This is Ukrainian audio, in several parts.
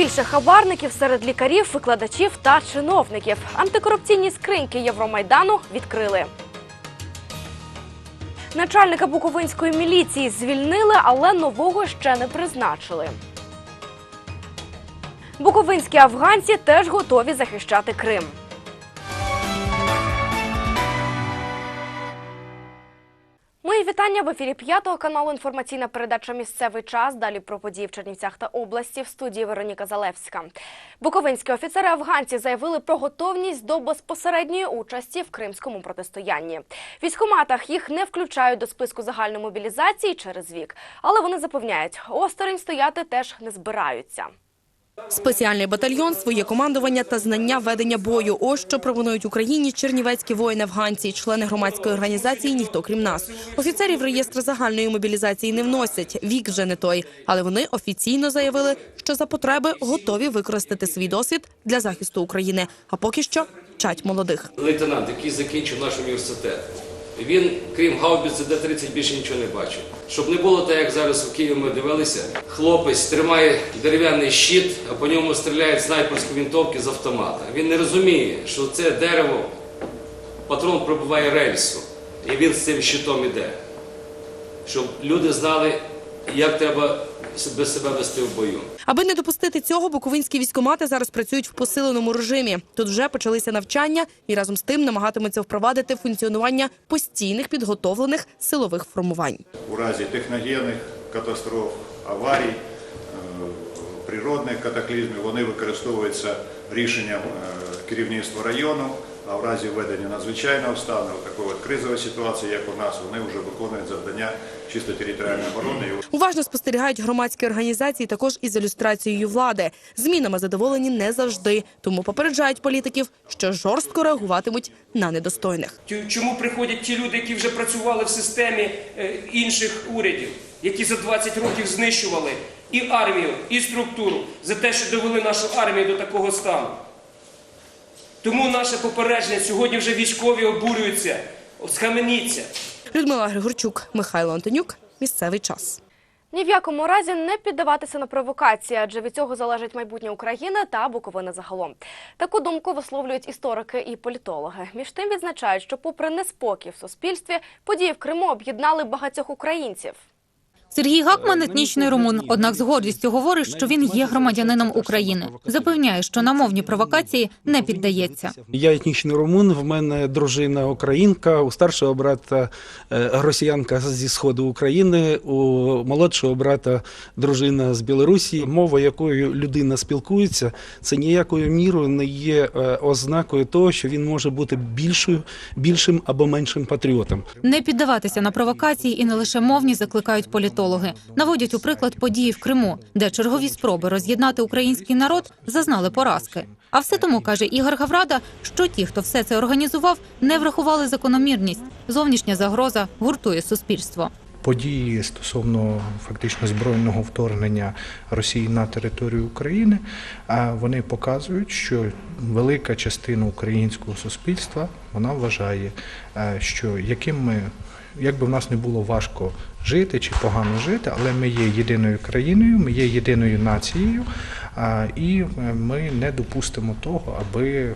більше хабарників серед лікарів, викладачів та чиновників. Антикорупційні скриньки Євромайдану відкрили. Начальника Буковинської міліції звільнили, але нового ще не призначили. Буковинські афганці теж готові захищати Крим. Вітання в ефірі п'ятого каналу. Інформаційна передача Місцевий час. Далі про події в Чернівцях та області в студії Вероніка Залевська. Буковинські офіцери афганці заявили про готовність до безпосередньої участі в кримському протистоянні. В військкоматах їх не включають до списку загальної мобілізації через вік, але вони запевняють, осторонь стояти теж не збираються. Спеціальний батальйон, своє командування та знання ведення бою. Ось що пропонують Україні чернівецькі воїни-афганці, члени громадської організації «Ніхто крім нас». Офіцерів реєстр загальної мобілізації не вносять. Вік вже не той. Але вони офіційно заявили, що за потреби готові використати свій досвід для захисту України. А поки що вчать молодих. лейтенант, який закінчив наш університет. Він, крім гаубиці Д-30, більше нічого не бачив. Щоб не було так, як зараз в Києві ми дивилися, хлопець тримає дерев'яний щит, а по ньому стріляють снайперські винтовки з автомата. Він не розуміє, що це дерево, патрон пробиває рельсу, і він з цим щитом іде. Щоб люди знали, як треба себе вести в бою. Аби не допустити цього, буковинські військомати зараз працюють в посиленому режимі. Тут вже почалися навчання і разом з тим намагатимуться впровадити функціонування постійних підготовлених силових формувань. у разі техногенних катастроф, аварій, е, природних катаклізмів вони використовуються рішенням е, керівництва району, а в разі введення надзвичайного стану, такої от кризової ситуації, як у нас, вони вже виконують завдання чисто територіальної оборони. Уважно спостерігають громадські організації також із ілюстрацією влади. Змінами задоволені не завжди, тому попереджають політиків, що жорстко реагуватимуть на недостойних. Чому приходять ті люди, які вже працювали в системі е, інших урядів, які за 20 років знищували і армію, і структуру за те, що довели нашу армію до такого стану? Тому наше попередження сьогодні вже військові обурюються. Схаменіться. Людмила Григорчук, Михайло Антонюк. Місцевий час. Ні в якому разі не піддаватися на провокації, адже від цього залежить майбутнє України та Буковини загалом. Таку думку висловлюють історики і політологи. Між тим відзначають, що, попри неспокій в суспільстві, події в Криму об'єднали багатьох українців. Сергій Гакман етнічний румун, однак з гордістю говорить, що він є громадянином України. Запевняє, що на мовні провокації не піддається. Я етнічний румун, в мене дружина українка, у старшого брата е, росіянка зі сходу України, у молодшого брата дружина з Білорусі. Мова, якою людина спілкується, це ніякою мірою не є е, ознакою того, що він може бути більшою, більшим або меншим патріотом. Не піддаватися на провокації і не лише мовні закликають політологи. Наводять у приклад події в Криму, де чергові спроби роз'єднати український народ зазнали поразки. А все тому каже Ігор Гаврада, що ті, хто все це організував, не врахували закономірність. Зовнішня загроза гуртує суспільство. події стосовно фактично збройного вторгнення Росії на територію України, а вони показують, що велика частина українського суспільства вона вважає, е, що яким ми. Як би в нас не було важко жити чи погано жити, але ми є єдиною країною, ми є єдиною нацією, і е, ми не допустимо того, аби е,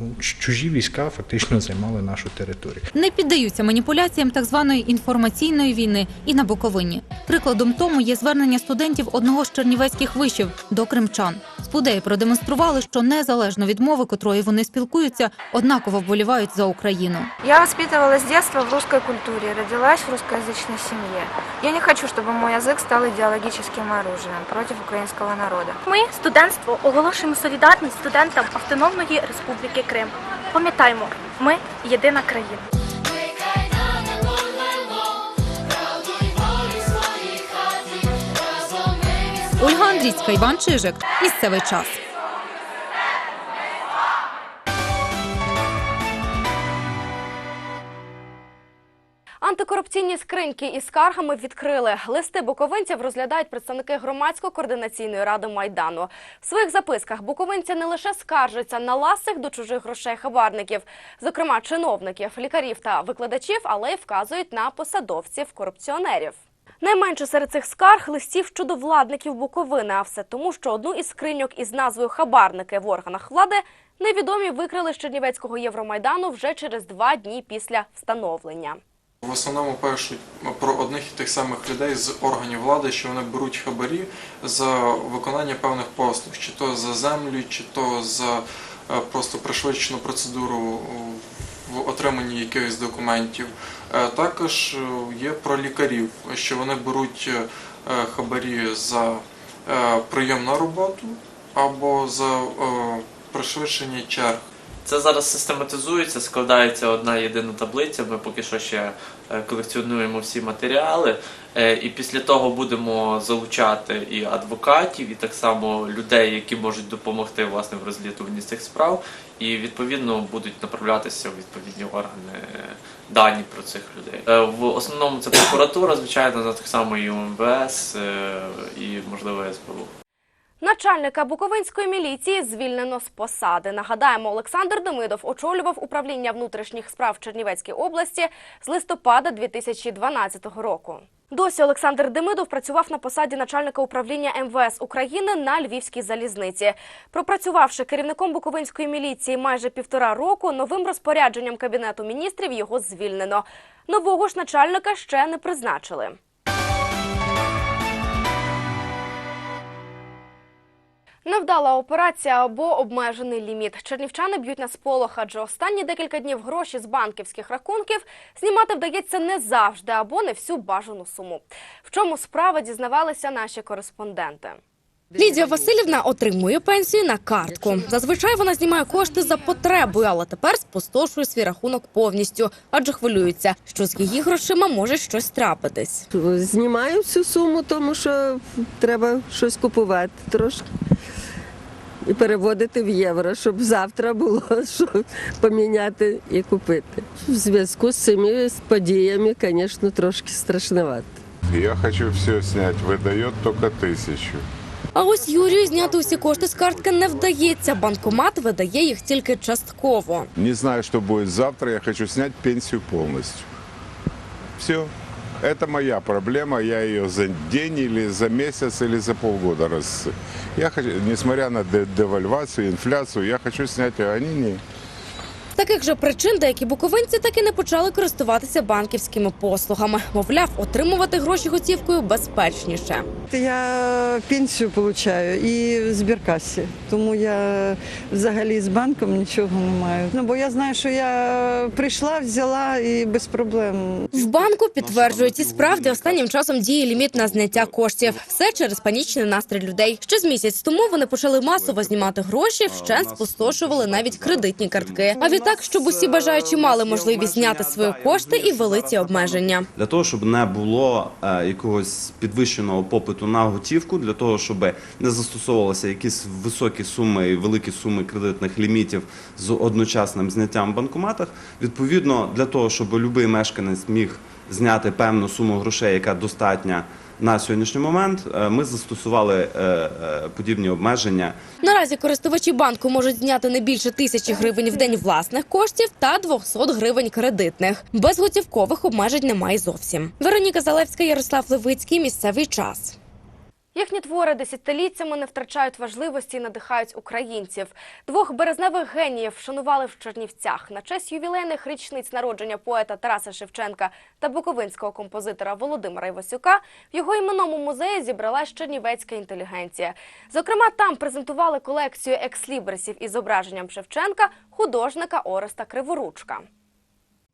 ну, чужі війська фактично займали нашу територію. не піддаються маніпуляціям так званої інформаційної війни і на Буковині. Прикладом тому є звернення студентів одного з чернівецьких вишів до кримчан. Спудеї продемонстрували, що незалежно від мови, котрої вони спілкуються, однаково вболівають за Україну. Я воспитывалась с детства в русской культуре, родилась в русскоязычной семье. Я не хочу, чтобы мой язык стал идеологическим оружием против украинского народа. Ми, студентство, оголошуємо солідарність студентам Автономної Республіки Крим. Пам'ятаймо, ми єдина країна. Ольга Андрійська, Іван Чижик. Місцевий час. Антикорупційні скриньки із скаргами відкрили. Листи буковинців розглядають представники громадсько-координаційної ради Майдану. В своїх записках буковинці не лише скаржаться на ласих до чужих грошей хабарників, зокрема чиновників, лікарів та викладачів, але й вказують на посадовців корупціонерів. Найменше серед цих скарг листів щодо владників Буковини, а все тому, що одну із скриньок із назвою Хабарники в органах влади невідомі викрали з Чернівецького Євромайдану вже через два дні після встановлення. В основному пишуть про одних і тих самих людей з органів влади, що вони беруть хабарі за виконання певних послуг, чи то за землю, чи то за е, просто пришвидшену процедуру в отриманні якихось документів. Е, Також е, є про лікарів, що вони беруть хабарі за прийом на роботу або за пришвидшення черг. Це зараз систематизується, складається одна єдина таблиця. Ми поки що ще е, колекціонуємо всі матеріали, Е, і після того будемо залучати і адвокатів, і так само людей, які можуть допомогти власне в розслідуванні цих справ, і відповідно будуть направлятися в відповідні органи е, дані про цих людей. В основному це прокуратура, звичайно, так само і УМВС, і можливо СБУ. Начальника Буковинської міліції звільнено з посади. Нагадаємо, Олександр Демидов очолював управління внутрішніх справ в Чернівецькій області з листопада 2012 року. Досі Олександр Демидов працював на посаді начальника управління МВС України на Львівській залізниці. Пропрацювавши керівником Буковинської міліції майже півтора року, новим розпорядженням Кабінету міністрів його звільнено. Нового ж начальника ще не призначили. Невдала операція або обмежений ліміт. Чернівчани б'ють на сполох, адже останні декілька днів гроші з банківських рахунків знімати вдається не завжди або не всю бажану суму. В чому справа дізнавалися наші кореспонденти. Лідія Васильівна отримує пенсію на картку. Зазвичай вона знімає кошти за потребою, але тепер спустошує свій рахунок повністю, адже хвилюється, що з її грошима може щось трапитись. Знімаю всю суму, тому що треба щось купувати трошки. І переводити в євро, щоб завтра було що поміняти і купити. В зв'язку з цими подіями, звісно, трошки страшновато. Я хочу все снять, выдает только тысячу. А ось Юрію зняти усі кошти з картки не вдається. Банкомат видає їх тільки частково. Не знаю, что будет завтра, я хочу снять пенсию полностью. Все. Это моя проблема, я ее за день или за месяц или за полгода раз. Я хочу, несмотря на девальвацию, инфляцию, я хочу снять, а они не. Таких же причин деякі буковинці так і не почали користуватися банківськими послугами. Мовляв, отримувати гроші готівкою безпечніше. Я пенсію отримую і в збіркасі, тому я взагалі з банком нічого не маю. Ну бо я знаю, що я прийшла, взяла і без проблем. В банку підтверджують, і справді останнім часом діє ліміт на зняття коштів. Все через панічний настрій людей. Ще з місяць тому вони почали масово знімати гроші, вщент спустошували навіть кредитні картки. А відтак, щоб усі бажаючі мали можливість зняти свої кошти і ввели обмеження. для того, щоб не було е, якогось підвищеного попиту на готівку, для того, щоб не застосовувалися якісь високі суми і великі суми кредитних лімітів з одночасним зняттям в банкоматах. Відповідно, для того, щоб будь-який мешканець міг зняти певну суму грошей, яка достатня на сьогоднішній момент, е, ми застосували е, е, подібні обмеження Наразі користувачі банку можуть зняти не більше тисячі гривень в день власних коштів та 200 гривень кредитних. Безготівкових обмежень немає зовсім. Вероніка Залевська, Ярослав Левицький. Місцевий час. Їхні твори десятиліттями не втрачають важливості і надихають українців. Двох березневих геніїв вшанували в Чернівцях на честь ювілейних річниць народження поета Тараса Шевченка та буковинського композитора Володимира Івасюка. В його іменному музеї зібралась чернівецька інтелігенція. Зокрема, там презентували колекцію екслібрисів із зображенням Шевченка, художника Ореста Криворучка.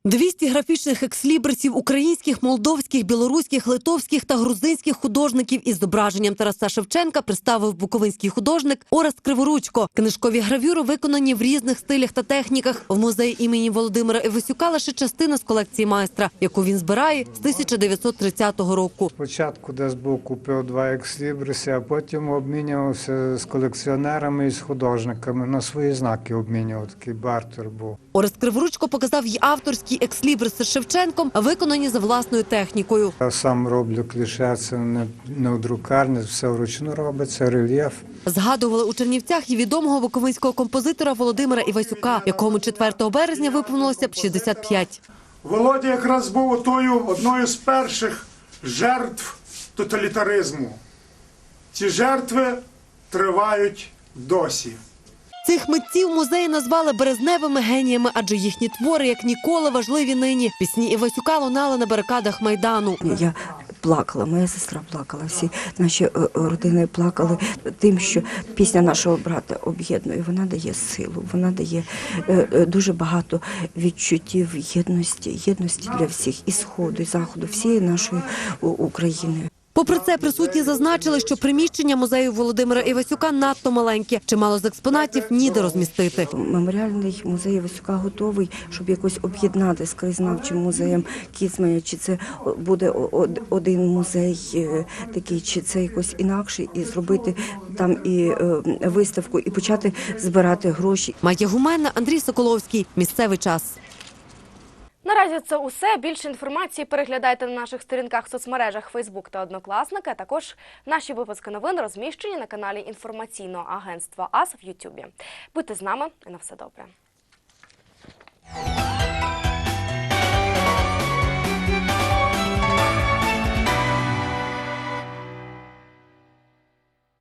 200 графічних екслібрисів українських, молдовських, білоруських, литовських та грузинських художників із зображенням Тараса Шевченка представив буковинський художник Орест Криворучко. Книжкові гравюри виконані в різних стилях та техніках. В музеї імені Володимира Івасюка лише частина з колекції майстра, яку він збирає з 1930 року. Спочатку десь був купив два екслібриси, а потім обмінювався з колекціонерами і з художниками. На свої знаки обмінював такий бартер був. Орест Криворучко показав й авторські екслібриси з Шевченком, виконані за власною технікою. Я сам роблю кліше, це не, не в друкарні, все вручну робиться, рельєф. Згадували у Чернівцях і відомого буковинського композитора Володимира Івасюка, якому 4 березня виповнилося б 65. Володя якраз був отою одною з перших жертв тоталітаризму. Ці жертви тривають досі. Цих митців музеї назвали березневими геніями, адже їхні твори, як ніколи, важливі нині. Пісні Івасюка лунали на барикадах майдану. Я плакала, моя сестра плакала, всі наші е, родини плакали тим, що пісня нашого брата об'єднує. Вона дає силу, вона дає е, е, дуже багато відчуттів єдності, єдності для всіх і сходу, і заходу, всієї нашої України. Попри це, присутні зазначили, що приміщення музею Володимира Івасюка надто маленьке. Чимало з експонатів ніде розмістити. Меморіальний музей Висока готовий, щоб якось об'єднати з краєзнавчим музеєм Кіцманя, чи це буде од- один музей е, такий, чи це якось інакше, і зробити там і е, виставку, і почати збирати гроші. Майя Гуменна, Андрій Соколовський. Місцевий час. Наразі це усе. Більше інформації переглядайте на наших сторінках в соцмережах Facebook та Однокласники. Також наші випуски новин розміщені на каналі інформаційного агентства АС в Ютубі. Будьте з нами і на все добре.